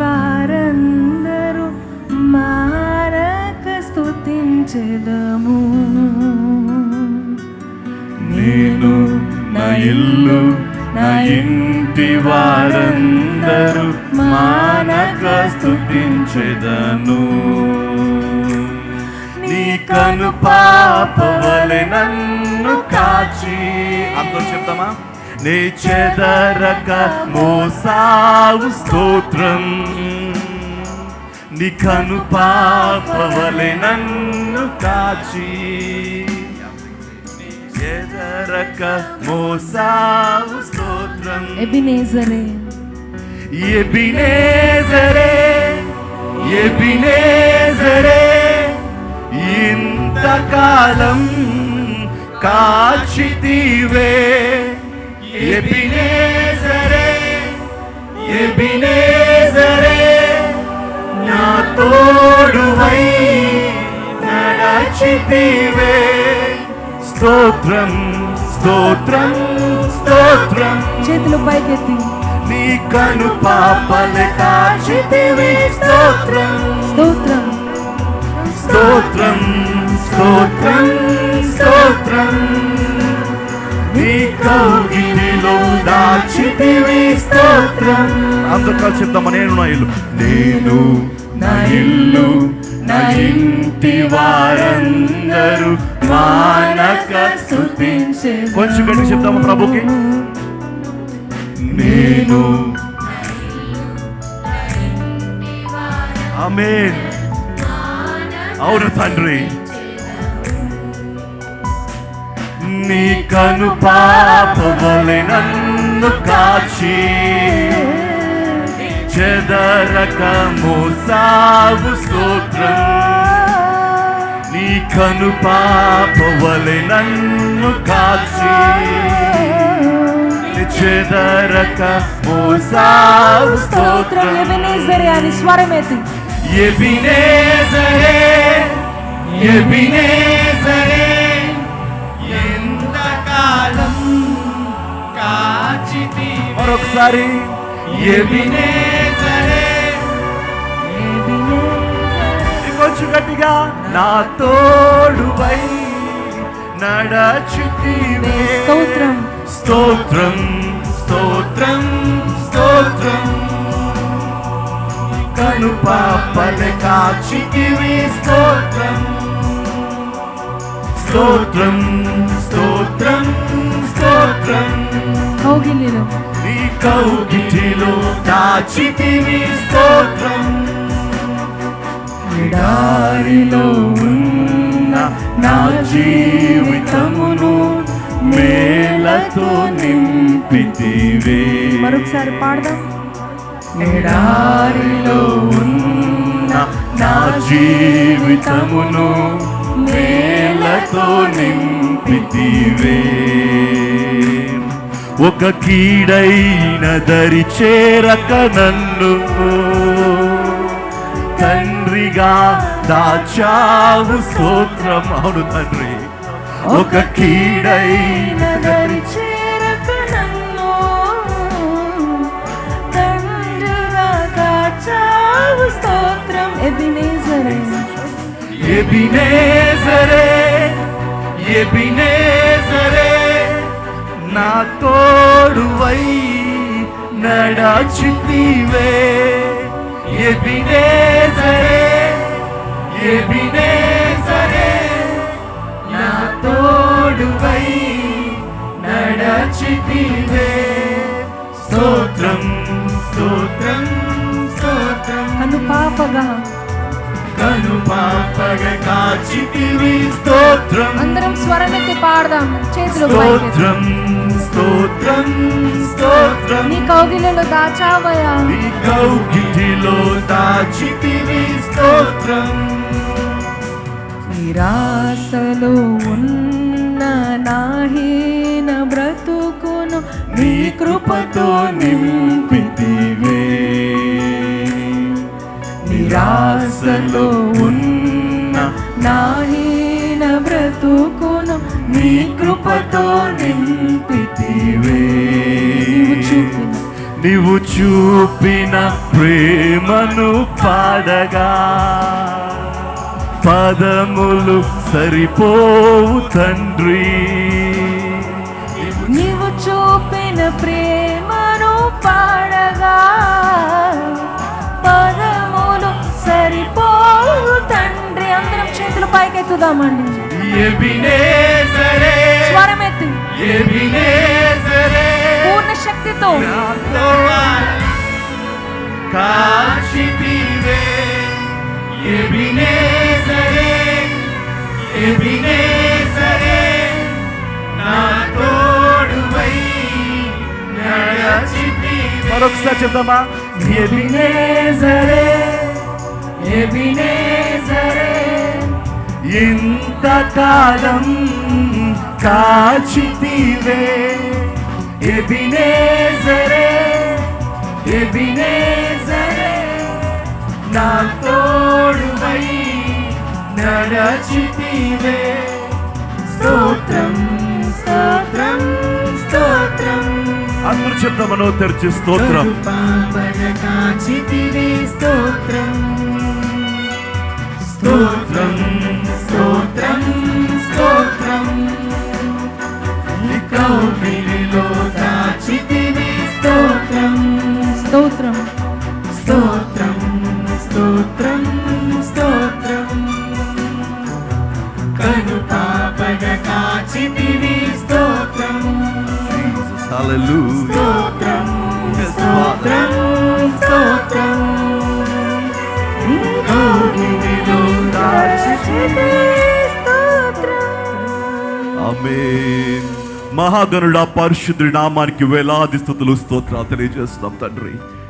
వారందరూ మారక స్తుతించెదము. నేను నా ఇల్లు నా ఇంటి వారందరూ మానక స్థుతించెదను నీ కను పాపవలె నన్ను కాచి. అందరూ చెప్తామా? నీ చెదరక మోసావు స్తోత్రం. నీ కను పాపవలె నన్ను కాచి. ఎదరక మోసావు స్తోత్రం. ఎబినేజరే. ఎబినేజరే ఎబినేజరే ఇంతకాలం కాచితివే. ఎబినేజరే ఎబినేజరే నా తోడువై నడచితివే. స్తోత్రం స్తోత్రం స్తోత్రం. చేతులు పైకెత్తి. నీ కను పాపలే కాచితివి. స్తోత్రం స్తోత్రం. స్తోత్రం అందరూ కలిసి చెప్తామా నేను నా ఇల్లు. నేను నా ఇల్లు నా ఇంటి వారందరూ మానక స్తుతించే కొంచెం గట్టి చెప్తామా ప్రభుకి? నేను ఆమేన్. అవును తండ్రి. నీ కను పాపవలె నన్ను కాచి చెదరకము సాగు స్తోత్రం నీ కను పాపవలె నన్ను కాచి చెదరక మోసావు స్తోత్రం స్తోత్రం ఎబినేజరే అని స్వరమేతి ఎబినేజరే ఎబినేజరే ఎంతకాలం కాచితి మరొకసారి ఎబినేజరే గట్టిగా నా తోడువై నడచితివే. స్తోత్రం. స్తోత్రం స్తోత్రం స్తోత్రం. కను పాపలే కాచితివి స్తోత్రం. స్తోత్రం స్తోత్రం స్తోత్రం. కౌగిలిలో. నీ కౌగిటిలో దాచితివి స్తోత్రం. ఎడారిలో ఉన్న నా జీవితమును మేలతో నింపితివే. మరొకసారి పాడదాం. ఎడారిలో ఉన్న నా జీవితమును మేలతో నింపితివే. ఒక కీడైన దరి చేరక నన్ను తండ్రిగా దాచావు స్తోత్రం. అవును తండ్రి. ఒక స్తోత్రం. ఎబినేజరే. ఎబినేజరే ఎబినేజరే నా తోడువై నడచితివే ఎబినేజరే ఎబినేజరే నా తోడువై నడచితివే. స్తోత్రం స్తోత్రం స్తోత్రం. కను పాపగా. కను పాపగ కాచితివి స్తోత్రం. అందరం స్వరమెత్తి పాడదాం చేతులు స్తోత్రం స్తోత్రం స్తోత్రం. నీ కౌగిలలో దాచావయా నీ కౌగిటిలో దాచితివి స్తోత్రం. నిరాశలో ఉన్న నాహీన బ్రతుకును నీ కృపతో నింపితివే. నిరాశలో ఉన్న నాహీన బ్రతుకును నీ కృపతో నింపితివే. నీవు చూపిన నీవు చూపిన ప్రేమను పాడగా. పదములు సరిపోవు తండ్రి. నీవు చూపిన ప్రేమను పాడగా పదములు సరిపోవు తండ్రి. అందరం చేతులు పైకెత్తుదామండి. స్వరమెత్తి. పూర్ణ శక్తితో. ఎబినేజరే నా తోడువై నడచితివే. మరొకసారి చెప్దామా? ఎబినేజరే ఎబినేజరే ఇంతకాలం కాచితివే. ఎబినేజరే ఎబినేజరే నా తోడువై నడచితివే. స్తోత్రం స్తోత్రం స్తోత్రం. అందరూ చెప్తామనో తెరిచి స్తోత్రం. కాచితివి స్తోత్రం. స్తోత్రం స్తోత్రం. Hallelujah. స్తోత్రం. స్తోత్రం. కౌగిలిలో ఆమేన్. మహాగణుడా పరిశుద్ధుడి నామానికి వేలాది స్థుతులు స్తోత్రాలు తెలియజేస్తున్నాం తండ్రి.